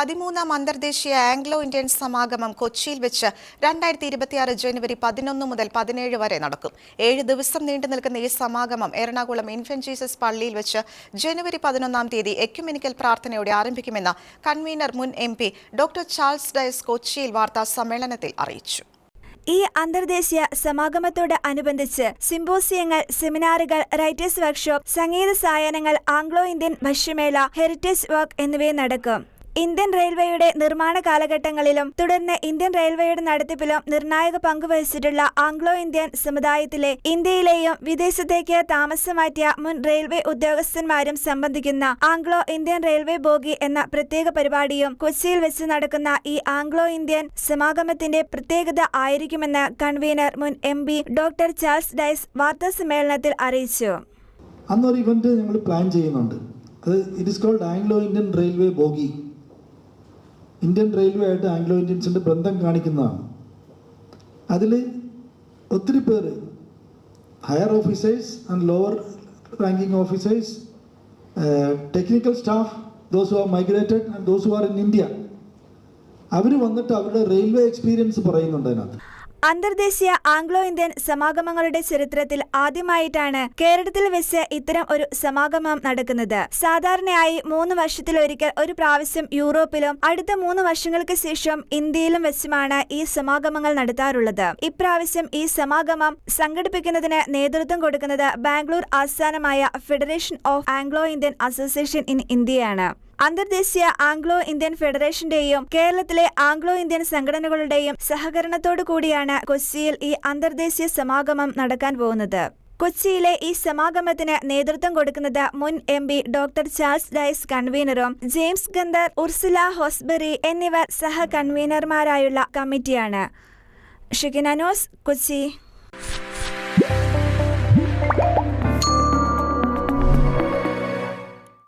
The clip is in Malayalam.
പതിമൂന്നാം അന്തർദേശീയ ആംഗ്ലോ ഇന്ത്യൻ സമാഗമം കൊച്ചിയിൽ വെച്ച് രണ്ടായിരത്തി ഇരുപത്തിയാറ് ജനുവരി പതിനൊന്ന് മുതൽ പതിനേഴ് വരെ നടക്കും. ഏഴ് ദിവസം നീണ്ടു നിൽക്കുന്ന ഈ സമാഗമം എറണാകുളം ഇൻഫന്റ് ജീസസ് പള്ളിയിൽ വെച്ച് ജനുവരി പതിനൊന്നാം തീയതി എക്യുമെനിക്കൽ പ്രാർത്ഥനയോടെ ആരംഭിക്കുമെന്ന് കൺവീനർ മുൻ M P doctor Charles Dias കൊച്ചിയിൽ വാർത്താ സമ്മേളനത്തിൽ അറിയിച്ചു. ഈ അന്തർദേശീയ സമാഗമത്തോട് അനുബന്ധിച്ച് സിംബോസിയങ്ങൾ സെമിനാറുകൾ റൈറ്റേഴ്സ് വർക്ക്ഷോപ്പ് സംഗീത സായനങ്ങൾ ആംഗ്ലോ ഇന്ത്യൻ ഭക്ഷ്യമേള ഹെറിറ്റേജ് വർക്ക് എന്നിവയും നടക്കും. ഇന്ത്യൻ റെയിൽവേയുടെ നിർമ്മാണ കാലഘട്ടങ്ങളിലും തുടർന്ന് ഇന്ത്യൻ റെയിൽവേയുടെ നടത്തിപ്പിലും നിർണായക പങ്കുവഹിച്ചിട്ടുള്ള ആംഗ്ലോ ഇന്ത്യൻ സമുദായത്തിലെ ഇന്ത്യയിലെയും വിദേശത്തേക്ക് താമസം മാറ്റിയ മുൻ റെയിൽവേ ഉദ്യോഗസ്ഥന്മാരും സംബന്ധിക്കുന്ന ആംഗ്ലോ ഇന്ത്യൻ റെയിൽവേ ബോഗി എന്ന പ്രത്യേക പരിപാടിയും കൊച്ചിയിൽ വെച്ച് നടക്കുന്ന ഈ ആംഗ്ലോ ഇന്ത്യൻ സമാഗമത്തിന്റെ പ്രത്യേകത ആയിരിക്കുമെന്ന് കൺവീനർ മുൻ M P doctor Charles Dias വാർത്താ സമ്മേളനത്തിൽ അറിയിച്ചു. അന്നൊരു ഇവന്റ് ഞങ്ങൾ പ്ലാൻ ചെയ്യുന്നുണ്ട്. അത് it is called Anglo Indian railway bogie. Indian railway ആയിട്ട് ആംഗ്ലോ ഇന്ത്യൻസിന്റെ ബന്ധം കാണിക്കുന്നതാണ്. അതിൽ ഒത്തിരി പേര് higher officers and lower ranking officers technical staff those who are migrated and those who are in India അവർ വന്നിട്ട് അവരുടെ റെയിൽവേ എക്സ്പീരിയൻസ് പറയുന്നുണ്ട് അതിനകത്ത്. അന്തർദേശീയ ആംഗ്ലോ ഇന്ത്യൻ സമാഗമങ്ങളുടെ ചരിത്രത്തിൽ ആദ്യമായിട്ടാണ് കേരളത്തിൽ വെച്ച് ഇത്തരം ഒരു സമാഗമം നടക്കുന്നത്. സാധാരണയായി മൂന്ന് വർഷത്തിലൊരിക്കൽ ഒരു പ്രാവശ്യം യൂറോപ്പിലും അടുത്ത മൂന്ന് വർഷങ്ങൾക്ക് ശേഷം ഇന്ത്യയിലും വെച്ചുമാണ് ഈ സമാഗമങ്ങൾ നടത്താറുള്ളത്. ഇപ്രാവശ്യം ഈ സമാഗമം സംഘടിപ്പിക്കുന്നതിന് നേതൃത്വം കൊടുക്കുന്നത് ബാംഗ്ലൂർ ആസ്ഥാനമായ federation of Anglo Indian association in ഇന്ത്യയാണ് അന്തർദേശീയ ആംഗ്ലോ ഇന്ത്യൻ ഫെഡറേഷന്റെയും കേരളത്തിലെ ആംഗ്ലോ ഇന്ത്യൻ സംഘടനകളുടെയും സഹകരണത്തോടു കൂടിയാണ് കൊച്ചിയിൽ ഈ അന്തർദേശീയ സമാഗമം നടക്കാൻ പോകുന്നത്. കൊച്ചിയിലെ ഈ സമാഗമത്തിന് നേതൃത്വം കൊടുക്കുന്നത് മുൻ M P doctor Charles Dias കൺവീനറും James ഗന്ധർ ഉർസുല ഹോസ്ബറി എന്നിവർ സഹ കൺവീനർമാരായുള്ള കമ്മിറ്റിയാണ് ഷിക്കിനോസ് കൊച്ചി.